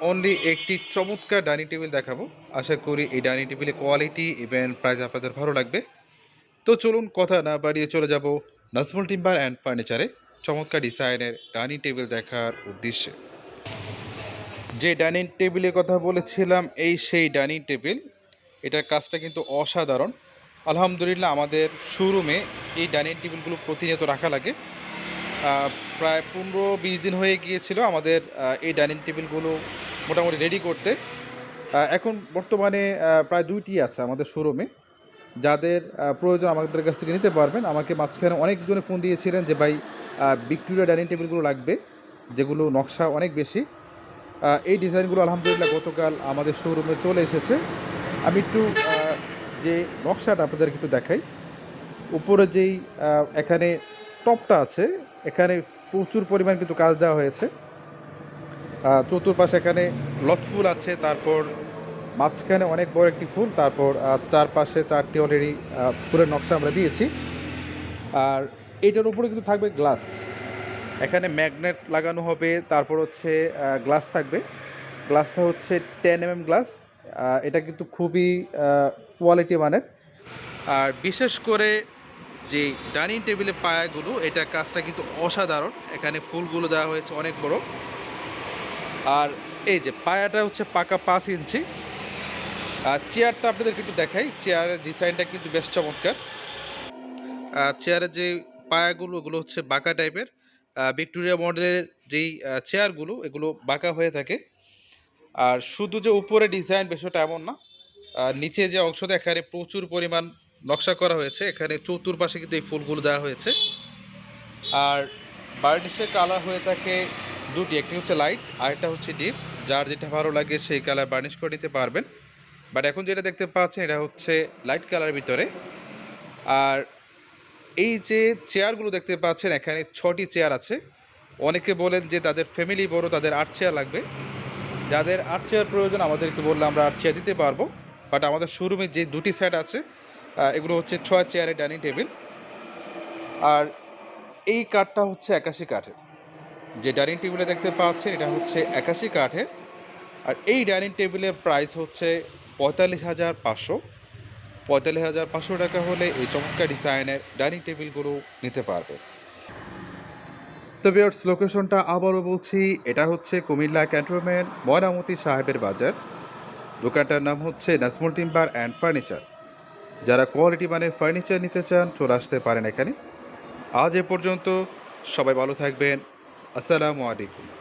Only একটি চমৎকার dining table দেখাবো। আশা করি এই ডাইনিং টেবিলের কোয়ালিটি ইভেন প্রাইস আপনাদের ভালো লাগবে। তো চলুন কথা না বাড়িয়ে চলে যাব নাজমুল টিম্বার অ্যান্ড ফার্নিচারে চমৎকার ডিজাইনের ডাইনিং টেবিল দেখার উদ্দেশ্যে। যে ডাইনিং টেবিলের কথা বলেছিলাম, এই সেই ডাইনিং টেবিল এটার কাজটা কিন্তু অসাধারণ। আলহামদুলিল্লাহ আমাদের শোরুমে এই ডাইনিং টেবিলগুলো প্রতিনিয়ত রাখা লাগে। প্রায় পনেরো বিশ দিন হয়ে গিয়েছিল আমাদের এই ডাইনিং টেবিলগুলো মোটামুটি রেডি করতে। এখন বর্তমানে প্রায় দুইটি আছে আমাদের শোরুমে যাদের প্রয়োজন আমাদের কাছ থেকে নিতে পারবেন। আমাকে মাঝখানে অনেকজনে ফোন দিয়েছিলেন যে, ভাই ভিক্টোরিয়া ডাইনিং টেবিলগুলো লাগবে, যেগুলো নকশা অনেক বেশি। এই ডিজাইনগুলো আলহামদুলিল্লাহ গতকাল আমাদের শোরুমে চলে এসেছে। আমি একটু যে নকশাটা আপনাদেরকে একটু দেখাই। উপরে যেই এখানে টপটা আছে, এখানে প্রচুর পরিমাণ কিন্তু কাজ দেওয়া হয়েছে। চতুর্পাশে এখানে লটফুল আছে, তারপর মাঝখানে অনেক বড় একটি ফুল, তারপর চারপাশে চারটি অলরেডি ফুলের নকশা আমরা দিয়েছি। আর এটার উপরে কিন্তু থাকবে গ্লাস এখানে ম্যাগনেট লাগানো হবে, তারপর হচ্ছে গ্লাস থাকবে। গ্লাসটা হচ্ছে টেন এম গ্লাস এটা কিন্তু খুবই কোয়ালিটি মানের। আর বিশেষ করে যে ডাইনিং টেবিলের পায়াগুলো, এটা কাজটা কিন্তু অসাধারণ। এখানে ফুলগুলো দেওয়া হয়েছে অনেক বড়। আর এই যে পায়াটা হচ্ছে পাকা পাঁচ ইঞ্চি। আর চেয়ারটা আপনাদেরকে একটু দেখাই, চেয়ারের ডিজাইনটা কিন্তু বেশ চমৎকার। আর চেয়ারের যে পায়াগুলো, ওগুলো হচ্ছে বাঁকা টাইপের। ভিক্টোরিয়া মডেলের যেই চেয়ারগুলো, এগুলো বাঁকা হয়ে থাকে। আর শুধু যে উপরে ডিজাইন বিষয়টা এমন না আর নিচে যে অংশটা এখানে প্রচুর পরিমাণ নকশা করা হয়েছে, এখানে চতুর্পাশে কিন্তু এই ফুলগুলো দেওয়া হয়েছে। আর বার্নিশের কালার হয়ে থাকে দুটি, একটি হচ্ছে লাইট আর একটা হচ্ছে ডিপ যার যেটা ভালো লাগে সেই কালার বার্নিশ করে নিতে পারবেন। বাট এখন যেটা দেখতে পাচ্ছেন, এটা হচ্ছে লাইট কালার ভিতরে। আর এই যে চেয়ারগুলো দেখতে পাচ্ছেন, এখানে ছটি চেয়ার আছে। অনেকে বলেন যে তাদের ফ্যামিলি বড়, তাদের আট চেয়ার লাগবে। যাদের আট চেয়ার প্রয়োজন, আমাদেরকে বললে আমরা আট চেয়ার দিতে পারব। বাট আমাদের শোরুমে যে দুটি সেট আছে এগুলো হচ্ছে ছয় চেয়ারের ডাইনিং টেবিল আর এই কাঠটা হচ্ছে একাশি কাঠের। যে ডাইনিং টেবিলে দেখতে পাচ্ছেন, এটা হচ্ছে একাশি কাঠের। আর এই ডাইনিং টেবিলের প্রাইস হচ্ছে পঁয়তাল্লিশ হাজার পাঁচশো। পঁয়তাল্লিশ হাজার পাঁচশো টাকা হলে এই চমৎকার ডিজাইনের ডাইনিং টেবিলগুলো নিতে পারবে। তো বিয়ার্স লোকেশনটা আবারও বলছি, এটা হচ্ছে কুমিল্লা ক্যান্টনমেন্ট, ময়নামতি সাহেবের বাজার। দোকানটার নাম হচ্ছে নাজমুল টিম্বার অ্যান্ড ফার্নিচার। যারা কোয়ালিটি মানের ফার্নিচার নিতে চান, চলে আসতে পারেন এখানে। আজ এ পর্যন্ত সবাই ভালো থাকবেন। আসসালামু আলাইকুম।